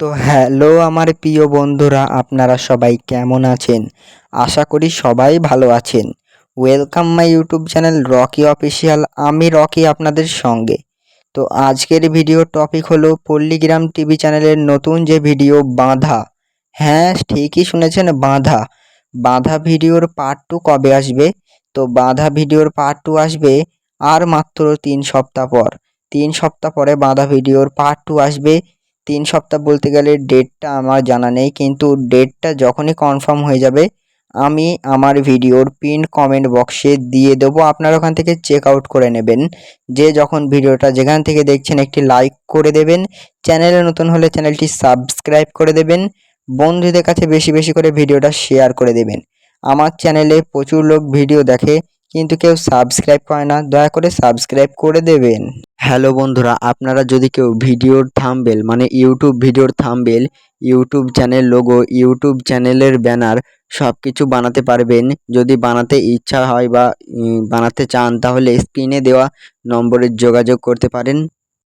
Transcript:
তো হ্যালো আমার প্রিয় বন্ধুরা, আপনারা সবাই কেমন আছেন? আশা করি সবাই ভালো আছেন। Welcome my YouTube channel Rocky official আমি রকি আপনাদের সঙ্গে। তো আজকের ভিডিও টপিক হলো পল্লীগ্রাম টিভি চ্যানেলের নতুন যে ভিডিও বাঁধা। হ্যাঁ ঠিকই শুনেছেন, বাঁধা। বাঁধা ভিডিওর পার্ট টু কবে আসবে? তো বাঁধা ভিডিওর পার্ট টু আসবে আর মাত্র তিন সপ্তাহ পর। তিন সপ্তাহ পরে বাঁধা ভিডিওর পার্ট টু আসবে তিন সপ্তাহ বলতে গেলে ডেটটা আমার জানা নেই, কিন্তু ডেটটা যখনই কনফার্ম হয়ে যাবে, আমি আমার ভিডিওর পিন কমেন্ট বক্সে দিয়ে দেবো। আপনারা ওখান থেকে চেক আউট করে নেবেন। যে যখন ভিডিওটা যেখান থেকে দেখছেন, একটি লাইক করে দেবেন। চ্যানেলে নতুন হলে চ্যানেলটি সাবস্ক্রাইব করে দেবেন। বন্ধুদের কাছে বেশি বেশি করে ভিডিওটা শেয়ার করে দেবেন। আমার চ্যানেলে প্রচুর লোক ভিডিও দেখে, কিন্তু কেউ সাবস্ক্রাইব করে না। দয়া করে সাবস্ক্রাইব করে দেবেন। হ্যালো বন্ধুরা, আপনারা যদি কেউ ভিডিওর থাম্বেল মানে ইউটিউব ভিডিওর thumbnail, YouTube channel logo, YouTube চ্যানেলের ব্যানার সব কিছু বানাতে পারবেন। যদি বানাতে ইচ্ছা হয় বা বানাতে চান, তাহলে স্ক্রিনে দেওয়া নম্বরে যোগাযোগ করতে পারেন।